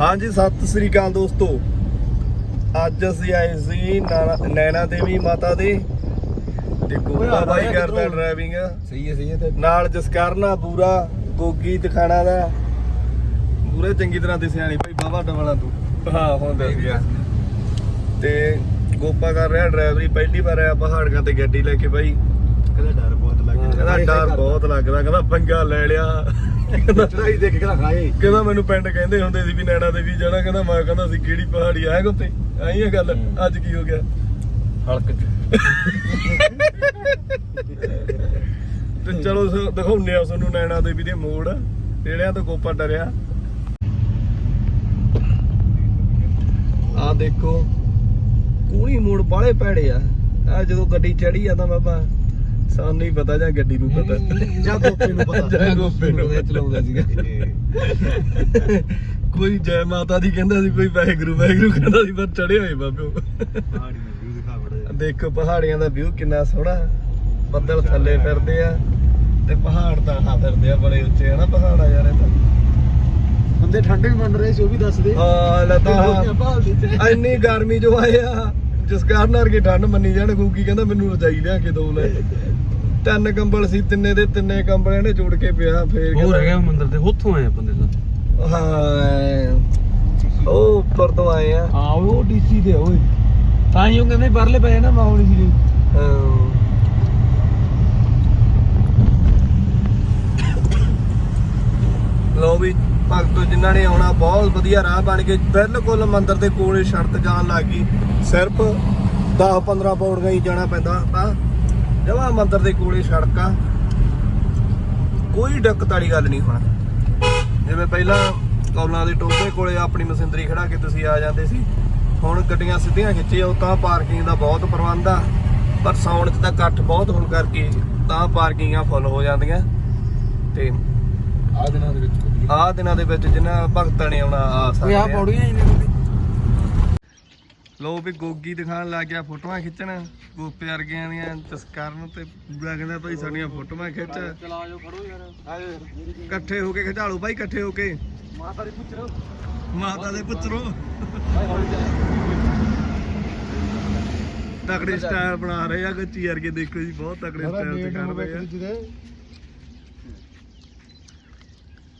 ਹਾਂਜੀ ਸਤਿ ਸ੍ਰੀ ਅਕਾਲ ਦੋਸਤੋ। ਅੱਜ ਅਸੀਂ ਆਏ ਸੀ ਨਾਨਾ- ਨੈਣਾ ਦੇਵੀ ਮਾਤਾ ਦੇ। ਤੇ ਗੋਪਾ ਬਾਈ ਕਰਦਾ ਡਰਾਈਵਿੰਗ ਸਹੀ ਹੈ ਸਹੀ ਹੈ ਤੇ ਨਾਲ ਜਸਕਰਨਾ ਪੂਰਾ ਗੋਗੀ ਦਿਖਾਣਾ ਦਾ। ਪੂਰੇ ਚੰਗੀ ਤਰ੍ਹਾਂ ਦਿਸਿਆ ਨਹੀਂ ਭਾਈ ਬਾਬਾ ਡਵਲਾ ਤੂੰ। ਹਾਂ ਹੁਣ ਦੱਸ ਗਿਆ। ਤੇ ਗੋਪਾ ਕਰ ਰਿਹਾ ਡਰਾਈਵਰੀ ਪਹਿਲੀ ਵਾਰ ਆਇਆ ਪਹਾੜਾਂ ਤੇ ਗੱਡੀ ਲੈ ਕੇ ਭਾਈ। ਕਹਿੰਦਾ ਡਰ ਬਹੁਤ ਕਹਿੰਦਾ ਡਰ ਬਹੁਤ ਲੱਗਦਾ ਕਹਿੰਦਾ ਪੰਗਾ ਲੈ ਲਿਆ। ਕਹਿੰਦਾ ਚੜਾਈ ਦੇਖ ਕੇ ਨਾ ਖਾਏ ਕਹਿੰਦਾ ਮੈਨੂੰ ਪਿੰਡ ਕਹਿੰਦੇ ਹੁੰਦੇ ਸੀ ਵੀ ਨੈਣਾ ਦੇਵੀ ਜਾਣਾ ਕਹਿੰਦਾ ਮੈਂ ਕਹਿੰਦਾ ਸੀ ਕਿਹੜੀ ਪਹਾੜੀ ਆ ਗੁੱਤੇ? ਆਈ ਇਹ ਗੱਲ। ਅੱਜ ਕੀ ਹੋ ਗਿਆ? ਹਲਕ ਤੇ ਚਲੋ ਸ- ਦਿਖਾਉਂਦੇ ਆ ਤੁਹਾਨੂੰ ਨੈਣਾ ਦੇਵੀ ਦੇ ਮੋੜ। ਜਿਹੜਿਆਂ ਤੋਂ ਗੋਪਾ ਡਰਿਆ। ਆ ਦੇਖੋ ਕੂਣੀ ਮੋੜ ਬਾਲੇ ਭੈੜੇ ਆ। ਆ ਜਦੋਂ ਗੱਡੀ ਚੜੀ ਜਾਂਦਾ ਬਾਬਾ ਸਾਨੂੰ ਨਹੀਂ ਪਤਾ ਜਾਂ ਗੱਡੀ ਨੂੰ ਪਤਾ। ਜਾਂ ਗੋਪੇ ਨੂੰ ਪਤਾ। ਜਾਂ ਗੋਪੇ ਨੂੰ ਇਹ ਚਲਾਉਂਦਾ ਸੀਗਾ। ਕੋਈ ਜੈ ਮਾਤਾ ਦੀ ਕਹਿੰਦਾ ਸੀ ਕੋਈ ਵਾਹਿਗੁਰੂ ਵਾਹਿਗੁਰੂ ਕਹਿੰਦਾ ਸੀ ਪਰ ਚੜੇ ਹੋਏ ਬਾਬੇ ਉਹ। ਪਹਾੜੀ ਨੂੰ ਵੀ ਦਿਖਾ ਪਹਾੜੀਆਂ ਦਾ ਵਿਊ ਕਿੰਨਾ ਸੋਹਣਾ। ਬੱਦਲ ਥੱਲੇ ਫਿਰਦੇ ਆ ਤੇ ਪਹਾੜ ਤਾਂ ਹਾਂ ਫਿਰਦੇ ਆ ਬੜੇ ਉੱਚੇ ਹਨਾ ਪਹਾੜ ਆ ਯਾਰ ਇਹ ਤਾਂ। ਬੰਦੇ ਠੰਡ ਵੀ ਮੰਨ ਰਹੇ ਸੀ ਉਹ ਵੀ ਦੱਸ ਦੇ। ਹਾਂ ਲਤਾ ਇੰਨੀ ਗਰਮੀ ਜੋ ਆਏ ਆ। ਜਿਸ ਕਾਰਨ ਵਰਗੀ ਠੰਡ ਮੰਨੀ ਜਾਣ ਗੂਗੀ ਕਹਿੰਦਾ ਮੈਨੂੰ ਰਜਾਈ ਲਿਆ ਕੇ ਦੋ ਲੈ। ਤਿੰਨ ਕੰਬਲ ਸੀ ਤਿੰਨੇ ਦੇ ਤਿੰਨੇ ਕੰਬਲ ਇਹਨੇ ਜੋੜ ਕੇ ਪਿਆ ਫੇਰ ਹੋਰ ਹੈਗਾ ਮੰਦਿਰ ਦੇ ਉੱਥੋਂ ਆਏ ਬੰਦੇ ਦਾ ਹਾਂ ਉਹ ਉੱਪਰ ਤੋਂ ਆਏ ਆ। ਹਾਂ ਉਹ ਡੀਸੀ ਦੇ ਓਏ। ਤਾਂ ਹੀ ਉਹ ਕਹਿੰਦੇ ਪਰਲੇ ਪਏ ਨਾ ਮਾਹੌਲ ਸੀ ਹਾਂ। ਲੋ ਵੀ। ਭਗਤੋ ਜਿਨ੍ਹਾਂ ਨੇ ਆਉਣਾ, ਬਹੁਤ ਵਧੀਆ ਰਾਹ ਬਣ ਕੇ ਬਿਲਕੁਲ ਮੰਦਿਰ ਦੇ ਕੋਲੇ ਸੜਕ ਜਾਣ ਲੱਗ ਗਈ। ਸਿਰਫ 10-15 ਪੌੜੀਆਂ ਹੀ ਜਾਣਾ ਪੈਂਦਾ। ਤਾਂ ਜਵਾ ਮੰਦਿਰ ਦੇ ਕੋਲੇ ਸੜਕ। ਆ ਕੋਈ ਦਿੱਕਤ ਵਾਲੀ ਗੱਲ ਨਹੀਂ ਹੁਣ। ਜਿਵੇਂ ਪਹਿਲਾਂ ਕੌਲਾਂ ਦੇ ਟੋਭੇ ਕੋਲੇ ਆਪਣੀ ਮਸ਼ੀਨਰੀ ਖੜਾ ਕੇ ਤੁਸੀਂ ਆ ਜਾਂਦੇ ਸੀ। ਹੁਣ ਗੱਡੀਆਂ ਸਿੱਧੀਆਂ ਖਿੱਚੇ ਉਹ ਤਾਂ ਪਾਰਕਿੰਗ ਦਾ ਬਹੁਤ ਪ੍ਰਬੰਧ ਆ। ਪਰ ਸਾਉਣ 'ਚ ਤਾਂ ਇਕੱਠ ਬਹੁਤ ਹੋਣ ਕਰਕੇ ਤਾਂ ਪਾਰਕਿੰਗਾਂ ਫੁੱਲ ਹੋ ਜਾਂਦੀਆਂ। ਤੇ ਆ ਦਿਨਾਂ ਦੇ ਵਿੱਚ ਆਹ ਦਿਨਾਂ ਦੇ ਵਿੱਚ ਜਿਨ੍ਹਾਂ ਭਗਤਾਂ ਨੇ ਆਉਣਾ ਆ ਸਕਦੇ ਆ ਆ। ਪੌੜੀਆਂ ਹੀ ਨੇ ਬੰਦੇ ਲੋ ਵੀ ਗੋਗੀ ਦਿਖਾਣ ਲੱਗ ਗਿਆ ਫੋਟੋਆਂ ਖਿੱਚਣ। ਗੋਪੇ ਵਰਗਿਆਂ ਦੀਆਂ ਤਸਕਰਨ ਤੇ ਪੂਰਾ ਕਹਿੰਦਾ ਭਾਈ ਸਾਡੀਆਂ ਫੋਟੋਆਂ ਖਿੱਚ। ਚਲਾ ਜਾਓ ਖੜੋ ਯਾਰ। ਇਕੱਠੇ ਹੋ ਕੇ ਖਿਚਾਲੋ ਭਾਈ ਇਕੱਠੇ ਹੋ ਕੇ। ਮਾਤਾ ਦੀ ਪੁੱਛ ਮਾਤਾ ਦੇ ਪੁੱਤਰੋ। ਤਕੜੇ ਸਟਾਈਲ ਬਣਾ ਰਹੇ ਆ ਗੱਚੀ ਵਰਗੇ ਦੇਖੋ ਜੀ ਬਹੁਤ ਤਕੜੇ ਸਟਾਈਲ ਤੇ ਕਰ ਰਹੇ ਆ।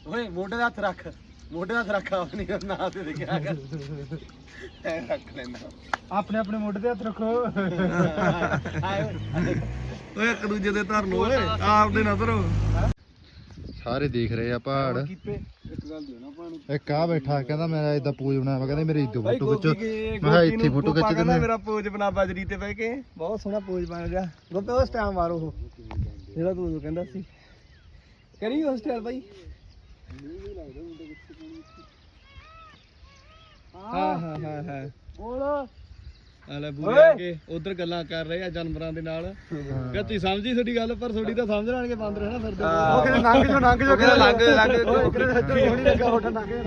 ਓਏ ਮੋਢੇ ਦਾ ਹੱਥ ਰੱਖ। ਮੋਢੇ ਦਾ ਹੱਥ ਰੱਖ ਆਪਣੀ ਨਾ ਤੇ ਦੇਖਿਆ ਕਰ। ਐ ਰੱਖ ਲੈਣਾ ਆਪਣੇ ਆਪਣੇ ਮੋਢੇ ਤੇ ਹੱਥ ਰੱਖੋ। ਓਏ ਇੱਕ ਦੂਜੇ ਦੇ ਧਰ ਲੋ ਓਏ ਆਪ ਦੇ ਨਾ ਧਰੋ ਸਾਰੇ ਦੇਖ ਰਹੇ ਆ ਪਹਾੜ। ਕੀਪੇ ਇੱਕ ਗੱਲ ਦਿਓ ਨਾ ਪਾਣੀ ਇੱਕ ਆ ਬੈਠਾ ਕਹਿੰਦਾ ਮੇਰਾ ਇਦਾਂ ਪੋਜ ਬਣਾਇਆ ਵਾ ਕਹਿੰਦੇ ਮੇਰੀ ਭਾਈ ਫੋਟੋ ਖਿੱਚੋ। ਮੈਂ ਕਿਹਾ ਇੱਥੇ ਫੋਟੋ ਖਿੱਚ ਦਿੰਦੇ ਮੇਰਾ ਪੋਜ ਬਣਾ ਬਜਰੀ ਤੇ ਬਹਿ ਕੇ। ਬਹੁਤ ਸੋਹਣਾ ਪੋਜ ਬਣ ਗਿਆ। ਗੋਪੇ ਉਸ ਟਾਈਮ ਮਾਰੋ ਉਹ। ਜਿਹੜਾ ਤੂੰ ਕਹਿੰਦਾ ਸੀ। ਕਰੀ ਉਸ ਟਾਈਮ ਭਾਈ। ਹਾਂ ਹਾਂ ਹਾਂ ਹਾਂ ਬੋਲ। ਆਲੇ ਬੁਰੇ ਕੇ ਉਧਰ ਗੱਲਾਂ ਕਰ ਰਹੇ ਆ ਜਾਨਵਰਾਂ ਦੇ ਨਾਲ। ਗੱਤੀ ਸਮਝੀ ਤੁਹਾਡੀ ਗੱਲ ਪਰ ਤੁਹਾਡੀ ਤਾਂ ਸਮਝ ਲੈਣਗੇ ਬਾਂਦਰ ਹੈ ਨਾ ਫਿਰਦੇ ਉਹ ਕਹਿੰਦੇ ਲੰਘ ਜੋ ਲੰਘ ਜੋ ਕਹਿੰਦਾ ਲੰਘ ਲੰਘ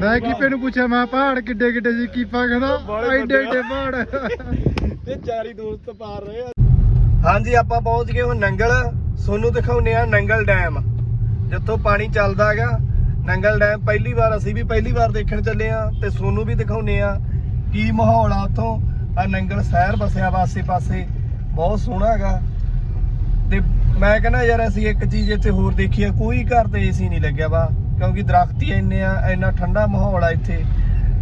ਮੈਂ ਕੀਪੇ ਨੂੰ ਪੁੱਛਿਆ ਮੈਂ ਪਹਾੜ ਕਿੱਡੇ ਕਿੱਡੇ ਸੀ? ਕੀਪਾ ਕਹਿੰਦਾ ਐਡੇ ਐਡੇ ਪਹਾੜ। ਇਹ ਚਾਰੀ ਦੋਸਤ ਪਾਰ ਰਹੇ ਆ। ਹਾਂਜੀ ਆਪਾਂ ਪਹੁੰਚ ਗਏ ਹੁਣ ਨੰਗਲ। ਸੋਨੂੰ ਦਿਖਾਉਨੇ ਆ ਨੰਗਲ ਡੈਮ। ਜਿੱਥੋਂ ਪਾਣੀ ਚੱਲਦਾ ਹੈਗਾ। ਨੰਗਲ ਡੈਮ ਪਹਿਲੀ ਵਾਰ ਅਸੀਂ ਵੀ ਪਹਿਲੀ ਵਾਰ ਦੇਖਣ ਚੱਲੇ ਆ ਤੇ ਸੋਨੂੰ ਵੀ ਦਿਖਾਉਨੇ ਆ ਕੀ ਮਾਹੌਲ ਆ ਉੱਥੋਂ। ਆ ਨੰਗਲ ਸ਼ਹਿਰ ਵਸਿਆ ਵਾ ਆਸੇ ਪਾਸੇ ਬਹੁਤ ਸੋਹਣਾ ਹੈਗਾ। ਤੇ ਮੈਂ ਕਹਿੰਦਾ ਯਾਰ ਅਸੀਂ ਇੱਕ ਚੀਜ਼ ਇੱਥੇ ਹੋਰ ਦੇਖੀ ਆ, ਕੋਈ ਘਰ ਤੇ ਏਸੀ ਨਹੀਂ ਲੱਗਿਆ ਵਾ, ਕਿਉਂਕਿ ਦਰਖਤ ਹੀ ਇੰਨੇ ਆ, ਇੰਨਾ ਠੰਡਾ ਮਾਹੌਲ ਆ ਇੱਥੇ।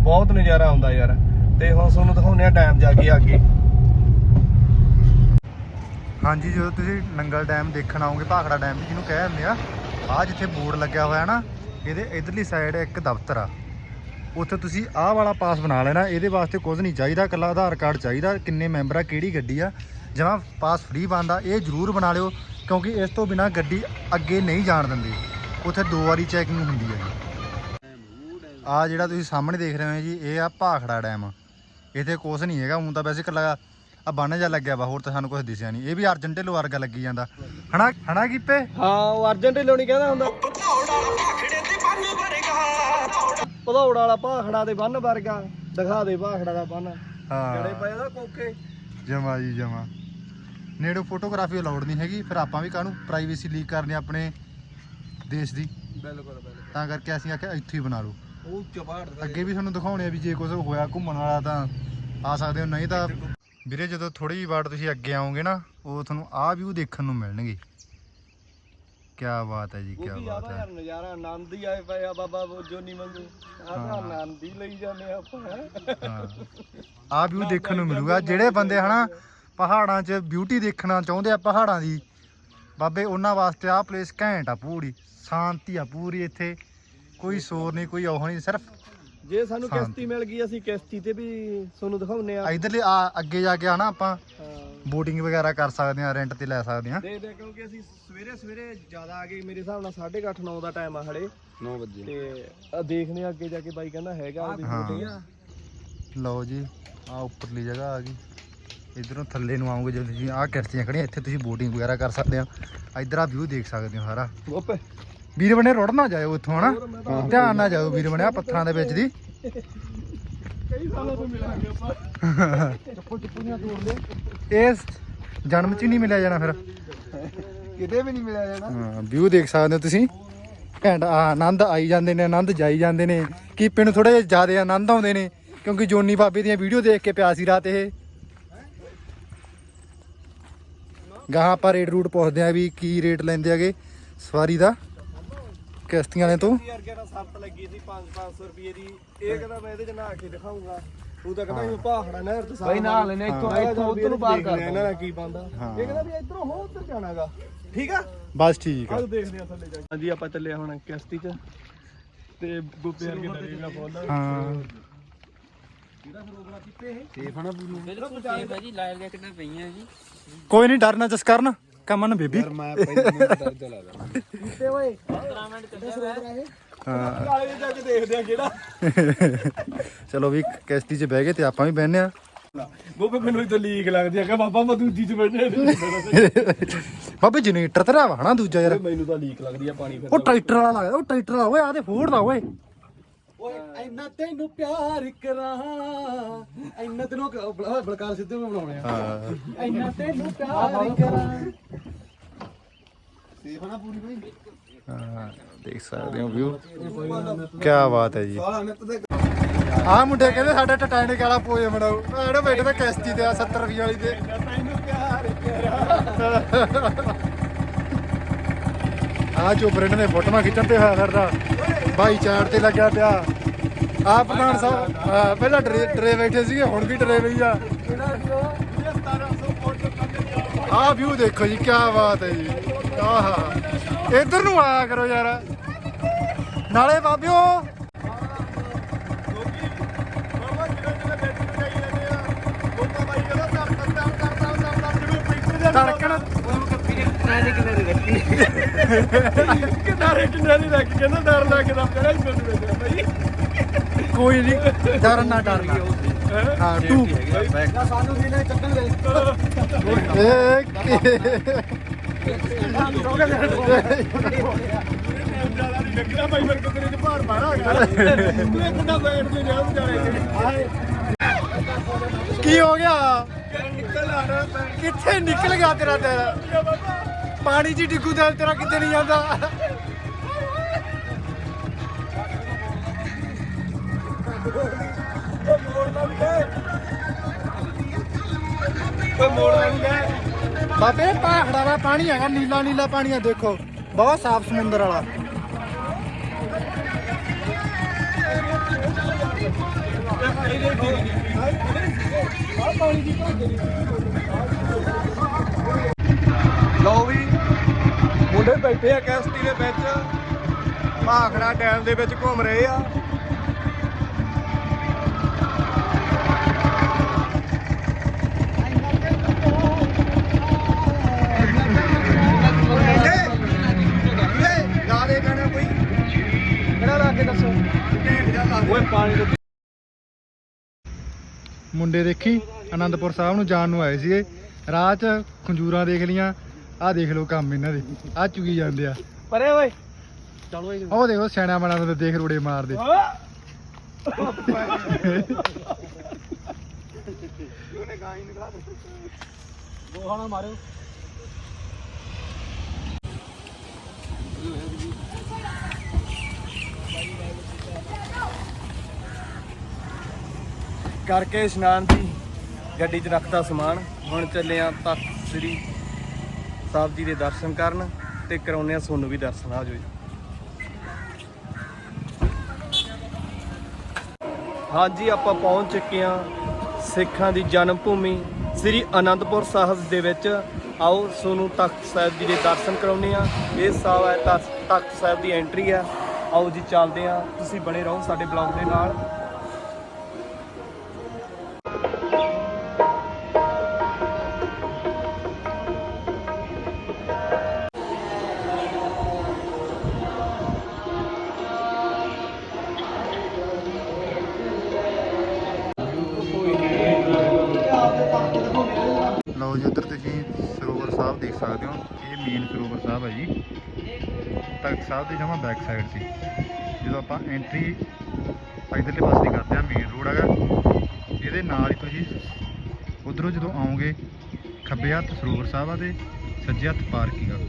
ਬਹੁਤ ਨਜ਼ਾਰਾ ਆਉਂਦਾ ਯਾਰ। ਤੇ ਹੁਣ ਤੁਹਾਨੂੰ ਦਿਖਾਉਨੇ ਆ ਡੈਮ ਜਾ ਕੇ ਅੱਗੇ। ਹਾਂਜੀ, ਜਦੋਂ ਤੁਸੀਂ ਨੰਗਲ ਡੈਮ ਦੇਖਣ ਆਓਗੇ, ਭਾਖੜਾ ਡੈਮ ਜਿਹਨੂੰ ਕਹਿ ਦਿੰਦੇ ਆ ਆ ਜਿੱਥੇ ਬੋਰਡ ਲੱਗਿਆ ਹੋਇਆ ਨਾ ਇਹਦੇ ਇਧਰਲੀ ਸਾਈਡ ਇੱਕ ਦਫ਼ਤਰ ਆ। ਉੱਥੇ ਤੁਸੀਂ ਆਹ ਵਾਲਾ ਪਾਸ ਬਣਾ ਲੈਣਾ ਇਹਦੇ ਵਾਸਤੇ ਕੁਝ ਨਹੀਂ ਚਾਹੀਦਾ ਇਕੱਲਾ ਆਧਾਰ ਕਾਰਡ ਚਾਹੀਦਾ ਕਿੰਨੇ ਮੈਂਬਰ ਆ ਕਿਹੜੀ ਗੱਡੀ ਆ। ਜਮਾਂ ਪਾਸ ਫ੍ਰੀ ਬਣਦਾ ਇਹ ਜ਼ਰੂਰ ਬਣਾ ਲਿਓ ਕਿਉਂਕਿ ਇਸ ਤੋਂ ਬਿਨਾ ਗੱਡੀ ਅੱਗੇ ਨਹੀਂ ਜਾਣ ਦਿੰਦੇ। ਉੱਥੇ ਦੋ ਵਾਰੀ ਚੈਕਿੰਗ ਹੁੰਦੀ ਹੈ ਆ ਜਿਹੜਾ ਤੁਸੀਂ ਸਾਹਮਣੇ ਦੇਖ ਰਹੇ ਹੋ ਜੀ ਇਹ ਆ ਭਾਖੜਾ ਡੈਮ ਇੱਥੇ ਕੁਝ ਨਹੀਂ ਹੈਗਾ ਹੁਣ ਤਾਂ ਵੈਸੇ ਇਕੱਲਾ ਆ ਬੰਨ ਜਾ ਲੱਗਿਆ ਵਾ ਹੋਰ ਤਾਂ ਸਾਨੂੰ ਕੁਝ ਦਿਸਿਆ ਨਹੀਂ। ਇਹ ਵੀ ਅਰਜਨ ਢਿੱਲੋਂ ਵਰਗਾ ਲੱਗੀ ਜਾਂਦਾ। ਹਨਾ ਹਨਾ ਕੀਪੇ? ਹਾਂ ਉਹ ਅਰਜਨ ਢਿੱਲੋਂ ਨਹੀਂ ਕਹਿੰਦਾ ਹੁੰਦਾ। ਭਦੌੜ ਵਾਲਾ ਭਾਖੜਾ ਦੇ ਬੰਨ ਵਰਗਾ ਦਿਖਾ ਦੇ ਭਾਖੜਾ ਦਾ ਬੰਨ। ਜਿਹੜੇ ਹਾਂ ਪਏ ਦਾ ਕੋਕੇ। ਜਮਾ ਜੀ ਜਮਾ। ਨੇੜੋਂ ਫੋਟੋਗ੍ਰਾਫੀ ਅਲਾਉਡ ਨਹੀਂ ਹੈਗੀ ਫਿਰ ਆਪਾਂ ਵੀ ਕਾਹਨੂੰ ਪ੍ਰਾਈਵੇਸੀ ਲੀਕ ਕਰਨੀ ਆਪਣੇ ਦੇਸ਼ ਦੀ। ਬਿਲਕੁਲ ਬਿਲਕੁਲ। ਤਾਂ ਕਰਕੇ ਅਸੀਂ ਆਖਿਆ ਇੱਥੇ ਹੀ ਬਣਾ ਲਓ। ਉਹ ਅੱਗੇ ਵੀ ਤੁਹਾਨੂੰ ਦਿਖਾਉਣੇ ਆ ਵੀ ਜੇ ਕੁਝ ਹੋਇਆ ਘੁੰਮਣ ਵਾਲਾ ਤਾਂ ਆ ਸਕਦੇ ਹੋ ਨਹੀਂ ਤਾਂ ਵੀਰੇ ਜਦੋਂ ਥੋੜੀ ਜਿਹੀ ਵਾਰ ਤੁਸੀਂ ਅੱਗੇ ਆਓਗੇ ਨਾ ਉਹ ਤੁਹਾਨੂੰ ਆਹ ਵਿਊ ਦੇਖਣ ਨੂੰ ਮਿਲਣਗੇ। ਕੀ ਬਾਤ ਹੈ ਜੀ ਕੀ ਉਹ ਵੀ ਬਾਤ ਹੈ। ਯਾਰ ਨਜ਼ਾਰਾ ਆਨੰਦ ਹੀ ਆਏ ਪਏ ਆ ਬਾਬਾ ਜੋਨੀ ਮੰਗੂ। ਆਹ ਹਾਂ। ਆਨੰਦ ਹੀ ਲਈ ਜਾਂਦੇ ਆ ਆਪਾਂ ਹੈਂ। ਆਹ ਵਿਊ ਦੇਖਣ ਨੂੰ ਮਿਲੂਗਾ। ਜਿਹੜੇ ਬੰਦੇ ਹਨਾ ਪਹਾੜਾਂ 'ਚ ਬਿਊਟੀ ਦੇਖਣਾ ਚਾਹੁੰਦੇ ਆ ਪਹਾੜਾਂ ਦੀ ਬਾਬੇ ਉਹਨਾਂ ਵਾਸਤੇ ਆਹ ਪਲੇਸ ਘੈਂਟ ਆ ਪੂਰੀ ਸ਼ਾਂਤੀ ਆ ਪੂਰੀ ਇੱਥੇ। ਕੋਈ ਸ਼ੋਰ ਨਹੀਂ ਕੋਈ ਉਹ ਨਹੀਂ ਸਿਰਫ ਜੇ ਸਾਨੂੰ ਸ਼ਾਂਤੀ। ਕਿਸ਼ਤੀ ਮਿਲ ਗਈ ਅਸੀਂ ਕਿਸ਼ਤੀ ਤੇ ਵੀ ਤੁਹਾਨੂੰ ਦਿਖਾਉਨੇ ਆ ਇਧਰਲੇ ਆ ਅੱਗੇ ਜਾ ਕੇ ਹਨਾ ਆਪਾਂ। ਬੋਟਿੰਗ ਵਗੈਰਾ ਕਰ ਸਕਦੇ ਆ ਰੈਂਟ ਤੇ ਲੈ ਸਕਦੇ ਆ ਦੇ ਦੇ ਕਿਉਂਕਿ ਅਸੀਂ ਸਵੇਰੇ ਸਵੇਰੇ ਜ਼ਿਆਦਾ ਆ ਗਏ ਮੇਰੇ ਹਿਸਾਬ ਨਾਲ 8:30 9 ਦਾ ਟਾਈਮ ਆ ਹਲੇ 9 ਵਜੇ ਤੇ ਆ ਦੇਖਨੇ ਆ ਅੱਗੇ ਜਾ ਕੇ ਬਾਈ ਕਹਿੰਦਾ ਹੈਗਾ ਉਹਦੀ ਹਾਂ। boating। ਲਓ ਜੀ ਆ ਉੱਪਰਲੀ ਜਗ੍ਹਾ ਆ ਗਈ ਇਧਰੋਂ ਥੱਲੇ ਨੂੰ ਆਉਂਗੇ ਜਦੋਂ ਤੁਸੀਂ ਆਹ ਕਿਸ਼ਤੀਆਂ ਖੜੀਆਂ ਇੱਥੇ ਤੁਸੀਂ ਬੋਟਿੰਗ ਵਗੈਰਾ ਕਰ ਸਕਦੇ ਆ ਇਧਰ ਆ ਵਿਊ ਦੇਖ ਸਕਦੇ ਹੋ ਸਾਰਾ ਓਪੇ ਵੀਰ ਬਣੇ ਰੁੜ ਨਾ ਜਾਇਓ ਇੱਥੋਂ ਹਨਾ? ਧਿਆਨ ਨਾਲ ਜਾਓ ਵੀਰ ਬਣਿਆ ਪੱਥਰਾਂ ਦੇ ਵਿੱਚ ਦੀ। ਕਈ ਸਾਲਾਂ ਤੋਂ ਮਿਲਾਂਗੇ ਆਪਾਂ। ਚੱਪਲ ਚੱਪਲੀਆਂ ਤੋੜ ਲੈ ਇਸ ਜਨਮ ਚ ਨਹੀਂ ਮਿਲਿਆ ਜਾਣਾ ਫਿਰ। ਕਿਤੇ ਵੀ ਨਹੀਂ ਮਿਲਿਆ ਜਾਣਾ। ਹਾਂ ਵਿਊ ਦੇਖ ਸਕਦੇ ਹੋ ਤੁਸੀਂ। ਘੈਂਟ ਆ ਆਨੰਦ ਆਈ ਜਾਂਦੇ ਨੇ ਆਨੰਦ ਜਾਈ ਜਾਂਦੇ ਨੇ। ਕੀਪੇ ਨੂੰ ਥੋੜੇ ਜਿਹਾ ਜ਼ਿਆਦਾ ਆਨੰਦ ਆਉਂਦੇ ਨੇ ਕਿਉਂਕਿ ਜੋਨੀ ਬਾਬੇ ਦੀਆਂ ਵੀਡੀਓ ਦੇਖ ਕੇ ਪਿਆ ਸੀ ਰਾਤ ਇਹ। ਗਾਹਾਂ ਆਪਾਂ ਰੇਟ ਰੂਟ ਪੁੱਛਦੇ ਆ ਵੀ ਕੀ ਰੇਟ ਲੈਂਦੇ ਆਗੇ ਸਵਾਰੀ ਦਾ। ਕਿਸ਼ਤੀਆਂ ਵਾਲੇ ਤੋਂ? ਯਾਰ ਕਿਹੜਾ ਸੱਤ ਲੱਗੀ ਸੀ 5-500 ਰੁਪਏ ਦੀ। ਇਹ ਕਹਿੰਦਾ ਮੈਂ ਇਹਦੇ ਚ ਨਹਾ ਕੇ ਦਿਖਾਉਂਗਾ। ਤੂੰ ਤਾਂ ਕਹਿੰਦਾ ਇਹ ਪਹਾੜਾ ਨਹਿਰ ਤੇ ਬਾਈ ਨਹਾ ਲੈਨੇ ਇੱਥੋਂ ਇੱਥੋਂ ਉਧਰ ਨੂੰ ਪਾਰ ਕਰ ਇਹਨਾਂ ਦਾ ਕੀ ਬੰਦਾ ਹਾਂ। ਇਹ ਕਹਿੰਦਾ ਵੀ ਇਧਰੋਂ ਹੋ ਉਧਰ ਜਾਣਾਗਾ। ਠੀਕ ਆ? ਬਸ ਠੀਕ ਆ। ਆਹ ਦੇਖਦੇ ਆ ਥੱਲੇ ਜਾ ਕੇ। ਹਾਂਜੀ ਆਪਾਂ ਚੱਲੇ ਹੁਣ ਕਿਸ਼ਤੀ 'ਚ। ਤੇ ਗੁੱਪੇ ਵਰਗੇ ਡਰੇਗਾ ਫੁੱਲ ਹਾਂ। ਸੇਫ ਆ ਨਾ ਪੂਰੀ ਬਿਲਕੁਲ ਸੇਫ ਹੈ ਜੀ ਲਾਈਵ ਜੈਕਟਾਂ ਪਈਆਂ ਜੀ? ਕੋਈ ਨਹੀਂ ਡਰਨਾ ਜਸ ਕਰਨ। ਕਮਨ ਬੇਬੀ ਮੈਂ ਪਹਿਲੇ ਮੈਨੂੰ ਡਰ ਜਾ ਲੱਗਦਾ ਕਿੱਥੇ ਓਏ 15 ਮਿੰਟ ਕੱਢਿਆ ਹੋਇਆ ਹਾਂ ਕਾਲੇ ਜਿਹੇ ਜਾ ਕੇ ਦੇਖਦੇ ਆ ਕਿਹੜਾ ਚਲੋ ਵੀ ਕਿਸ਼ਤੀ 'ਚ ਬਹਿ ਗਏ ਤੇ ਆਪਾਂ ਵੀ ਬਹਿਨੇ ਆ ਗੁੱਪੇ ਮੈਨੂੰ ਤਾਂ ਲੀਕ ਲੱਗਦੀ ਆ ਕਿ ਬਾਬਾ ਮੈਂ ਦੂਜੀ 'ਚ ਬੈਠੇ ਬਾਬੇ ਜਨਰੇਟਰ ਤੇ ਰਾਵਾ ਹਨਾ ਦੂਜਾ ਯਾਰ। ਮੈਨੂੰ ਤਾਂ ਲੀਕ ਲੱਗਦੀ ਆ ਪਾਣੀ ਉਹ ਟਰੈਕਟਰ ਵਾਲਾ ਲੱਗਦਾ ਉਹ ਟਰੈਕਟਰ ਵਾਲਾ ਓਏ ਆ ਤੇ ਫੋੜ ਦਾ ਓਏ। ਓਏ ਇੰਨਾ ਤੈਨੂੰ ਪਿਆਰ ਕਰਾਂ। ਇੰਨਾ ਤੈਨੂੰ ਬਲ- ਬਲਕਾਰ ਸਿੱਧੂ ਨੂੰ ਬਣਾਉਣੇ ਆ। ਹਾਂ। ਇੰਨਾ ਤੈਨੂੰ ਪਿਆਰ ਕਰਾਂ। ਸੇਫ ਆ ਨਾ ਪੂਰੀ ਬਈ ਹਾਂ, ਦੇਖ ਸਕਦੇ ਹੋ ਵਿਊ। ਕੀ ਬਾਤ ਹੈ ਜੀ। ਆਹ ਮੁੰਡੇ ਕਹਿੰਦੇ ਸਾਡਾ ਟਟਾਈਨਿਕ ਵਾਲਾ ਪੋਜ ਬਣਾਓ। ਐਡਾ ਬੈਠੇ ਤਾਂ ਕਿਸ਼ਤੀ ਤੇ ਆ 70 ਰੁਪਏ ਵਾਲੀ ਤੇ। ਤੈਨੂੰ ਪਿਆਰ ਕਰਾਂ। ਆ ਚੋਪਰ ਇਹਨਾਂ ਨੇ ਫੋਟੋਆਂ ਖਿੱਚਣ ਤੇ ਹੋਇਆ ਫਿਰਦਾ ਬਾਈ ਚਾਰ ਤੇ ਲੱਗਿਆ ਪਿਆ। ਆ ਪ੍ਰਧਾਨ ਸਾਹਿਬ ਹਾਂ, ਪਹਿਲਾਂ ਡਰੇ ਡਰੇ ਬੈਠੇ ਸੀਗੇ ਹੁਣ ਵੀ ਡਰੇ ਬਈ ਆ। ਆ ਵਿਊ ਦੇਖੋ ਜੀ ਕੀ ਬਾਤ ਹੈ ਜੀ। ਆਹਾ। ਇੱਧਰ ਨੂੰ ਆਇਆ ਕਰੋ ਯਾਰ। ਨਾਲੇ ਬਾਬਿਓ। ਧੜਕਣ। ਰੱਖ ਕੇ ਡਰ ਲੱਗਦਾ ਕਿਹੜਾ ਹੀ ਮੈਨੂੰ ਵੇਖਿਆ ਭਾਈ ਕੋਈ ਨਹੀਂ ਡਰਨਾ ਡਰਨਾ ਹਾਂ ਨਾ ਸਾਨੂੰ ਵੀ ਨੇ। ਚੱਕਣ ਦੇ ਜ਼ਿਆਦਾ ਨਹੀਂ ਲੱਗਦਾ ਭਾਈ ਮੇਰੇ ਕੋਲ ਤੇਰੇ ਚ ਭਾਰ ਮਾਰਾ ਗਿਆ ਤੂੰ ਇੱਕ ਨਾ ਬੈਠ ਦੇ। ਜਾ ਵਿਚਾਰੇ ਕੀ ਹੋ ਗਿਆ? ਨਿਕਲ ਆ ਰਿਹਾ ਮੈਂ। ਕਿੱਥੇ ਨਿਕਲ ਗਿਆ ਤੇਰਾ ਤੇਰਾ ਪਾਣੀ 'ਚ ਡਿੱਗੂ ਦਾ ਤੇਰਾ ਕਿਤੇ ਨਹੀਂ ਜਾਂਦਾ। ਮੋੜਨਾ ਵੀ ਗਏ ਕੋਈ ਮੋੜਨਾ ਵੀ ਗਏ ਬਾਬੇ ਪਹਾੜਾ ਦਾ ਪਾਣੀ ਹੈਗਾ, ਨੀਲਾ ਨੀਲਾ ਪਾਣੀ ਆ, ਦੇਖੋ। ਬਹੁਤ ਸਾਫ਼ ਸਮੁੰਦਰ ਵਾਲਾ। ਲਓ ਵੀ, ਮੁੰਡੇ ਬੈਠੇ ਆ, ਕੈਸਟੀ ਦੇ ਵਿੱਚ। ਭਾਖੜਾ ਡੈਮ ਦੇ ਵਿੱਚ ਘੁੰਮ ਰਹੇ ਆ ਲਾ ਦੇ ਗਾਣਾ ਕੋਈ ਕਿਹੜਾ ਲਾ ਕੇ ਦੱਸੋ। ਓਏ ਪਾਣੀ ਦੇ ਮੁੰਡੇ ਦੇਖੀ ਆਨੰਦਪੁਰ ਸਾਹਿਬ ਨੂੰ ਜਾਣ ਨੂੰ ਆਏ ਸੀਗੇ। ਰਾਹ 'ਚ ਖੰਜੂਰਾਂ ਦੇਖ ਲੀਆਂ ਆਹ ਦੇਖ ਲਓ ਕੰਮ ਇਹਨਾਂ ਦੇ ਆ ਚੁਗੀ ਜਾਂਦੇ ਆ। ਪਰੇ ਓਏ। ਚਲੋ ਇਹ ਉਹ ਦੇਖੋ ਸਿਆਣਾ ਬਣਾ ਦੇ ਦੇਖ ਰੋੜੇ ਮਾਰਦੇ। ਗੋਹਾਣਾ ਮਾਰਿਓ। ਕਰਕੇ ਇਸ਼ਨਾਨ ਦੀ ਗੱਡੀ 'ਚ ਰੱਖਤਾ ਸਮਾਨ। ਹੁਣ ਚੱਲੇ ਆ ਤਖਤ ਸ੍ਰੀ ਸਾਹਿਬ ਜੀ ਦੇ ਦਰਸ਼ਨ ਕਰਨ ਤੇ ਕਰਾਉਨੇ ਆ ਸੋਨੂੰ ਵੀ ਦਰਸ਼ਨ। ਆ ਜਾਓ ਹਾਂਜੀ, ਆਪਾਂ ਪਹੁੰਚ ਚੁੱਕੇ ਆ ਸਿੱਖਾਂ ਦੀ ਜਨਮ ਭੂਮੀ ਸ੍ਰੀ ਅਨੰਦਪੁਰ ਸਾਹਿਬ ਦੇ ਵਿੱਚ। ਆਓ, ਸੋਨੂੰ ਤਖਤ ਸਾਹਿਬ ਜੀ ਦੇ ਦਰਸ਼ਨ ਕਰਾਉਨੇ ਆ। ਇਹ ਸਾਹਿਬ ਹੈ ਤਖਤ ਸਾਹਿਬ ਦੀ ਐਂਟਰੀ ਆ ਆਓ ਜੀ, ਚੱਲਦੇ ਆ। ਤੁਸੀਂ ਬਣੇ ਰਹੋ ਸਾਡੇ ਬਲੌਗ ਦੇ ਨਾਲ। ਸਕਦੇ ਹੋ ਇਹ ਮੇਨ ਸਰੋਵਰ ਸਾਹਿਬ ਹੈ ਜੀ। ਤਖਤ ਸਾਹਿਬ ਦੀ ਜਮਾ ਬੈਕ ਸਾਈਡ ਸੀ। ਜਦੋਂ ਆਪਾਂ ਐਂਟਰੀ ਇਧਰਲੇ ਪਾਸੇ ਦੀ ਕਰਦੇ ਆ ਮੇਨ ਰੋਡ ਹੈਗਾ। ਇਹਦੇ ਨਾਲ ਹੀ ਤੁਸੀਂ ਉਧਰੋਂ ਜਦੋਂ ਆਓਗੇ ਖੱਬੇ ਹੱਥ ਸਰੋਵਰ ਸਾਹਿਬ ਆ ਤੇ ਸੱਜੇ ਹੱਥ ਪਾਰਕਿੰਗ ਆ।